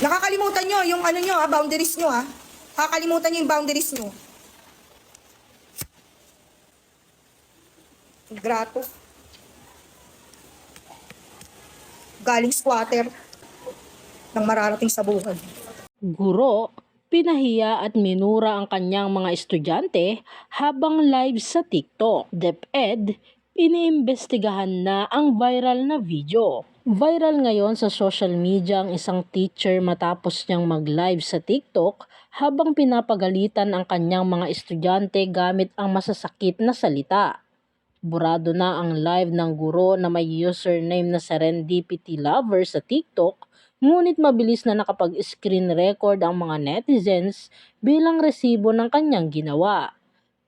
Nakakalimutan nyo yung ano nyo, ah, boundaries nyo, ah. Nakakalimutan nyo yung boundaries nyo. Grato. Galing squatter ng mararating sa buhay. Guro, pinahiya at minura ang kanyang mga estudyante habang live sa TikTok. DepEd, iniimbestigahan na ang viral na video. Viral ngayon sa social media ang isang teacher matapos niyang mag-live sa TikTok habang pinapagalitan ang kanyang mga estudyante gamit ang masasakit na salita. Burado na ang live ng guro na may username na Serendipity Lover sa TikTok, ngunit mabilis na nakapag-screen record ang mga netizens bilang resibo ng kanyang ginawa.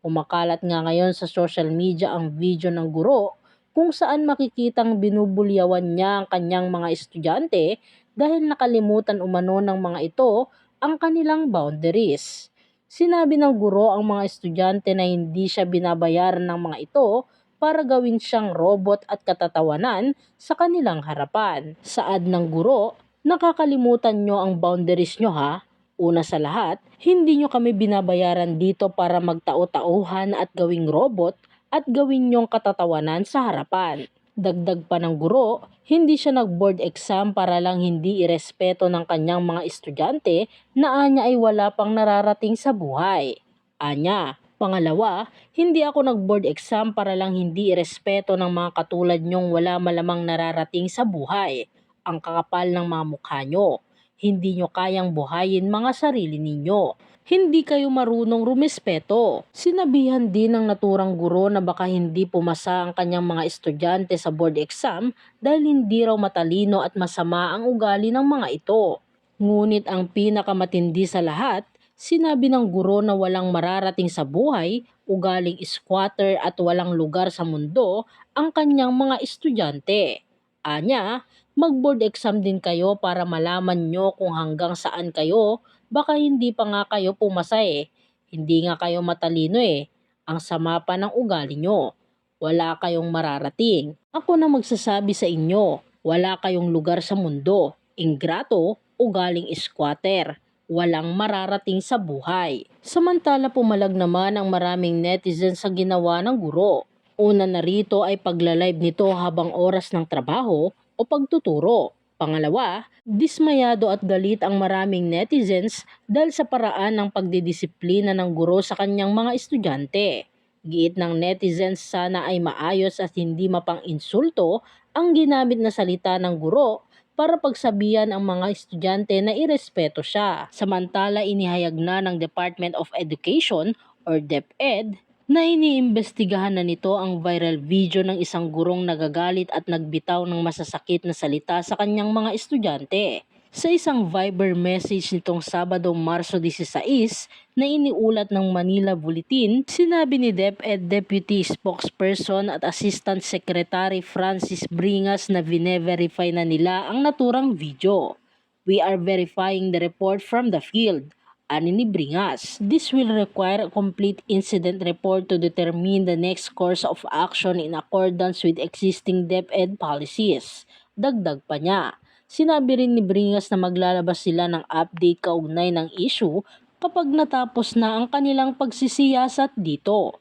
Kumakalat nga ngayon sa social media ang video ng guro kung saan makikitang binubulyawan niya ang kanyang mga estudyante dahil nakalimutan umano ng mga ito ang kanilang boundaries. Sinabi ng guro ang mga estudyante na hindi siya binabayaran ng mga ito para gawin siyang robot at katatawanan sa kanilang harapan. Saad ng guro, nakakalimutan nyo ang boundaries nyo ha. Una sa lahat, hindi nyo kami binabayaran dito para magtao-tauhan at gawing robot at gawin nyong katatawanan sa harapan. Dagdag pa ng guro, hindi siya nag-board exam para lang hindi irespeto ng kanyang mga estudyante na anya ay wala pang nararating sa buhay. Anya, Pangalawa, hindi ako nag-board exam para lang hindi irespeto ng mga katulad nyong wala malamang nararating sa buhay. Ang kakapal ng mga mukha nyo. Hindi nyo kayang buhayin mga sarili ninyo. Hindi kayo marunong rumespeto. Sinabihan din ng naturang guro na baka hindi pumasa ang kanyang mga estudyante sa board exam dahil hindi raw matalino at masama ang ugali ng mga ito. Ngunit ang pinakamatindi sa lahat, Sinabi ng guro na walang mararating sa buhay, ugaling squatter at walang lugar sa mundo ang kanyang mga estudyante. Anya, mag-board exam din kayo para malaman nyo kung hanggang saan kayo, baka hindi pa nga kayo pumasa eh. Hindi nga kayo matalino eh. Ang sama pa ng ugali nyo. Wala kayong mararating. Ako na magsasabi sa inyo, wala kayong lugar sa mundo. Ingrato, ugaling squatter walang mararating sa buhay. Samantala pumalag naman ang maraming netizens sa ginawa ng guro. Una na rito ay paglalive nito habang oras ng trabaho o pagtuturo. Pangalawa, dismayado at galit ang maraming netizens dahil sa paraan ng pagdidisiplina ng guro sa kanyang mga estudyante. Giit ng netizens sana ay maayos at hindi mapang insulto ang ginamit na salita ng guro para pagsabihan ang mga estudyante na irespeto siya. Samantala inihayag na ng Department of Education or DepEd na iniimbestigahan na nito ang viral video ng isang gurong nagagalit at nagbitaw ng masasakit na salita sa kanyang mga estudyante. Sa isang Viber message nitong Sabado, Marso 16 na iniulat ng Manila Bulletin, sinabi ni DepEd Deputy Spokesperson at Assistant Secretary Francis Bringas na vine-verify na nila ang naturang video. We are verifying the report from the field. Ani ni Bringas. This will require a complete incident report to determine the next course of action in accordance with existing DepEd policies. Dagdag pa niya. Sinabi rin ni Bringas na maglalabas sila ng update kaugnay ng issue kapag natapos na ang kanilang pagsisiyasat dito.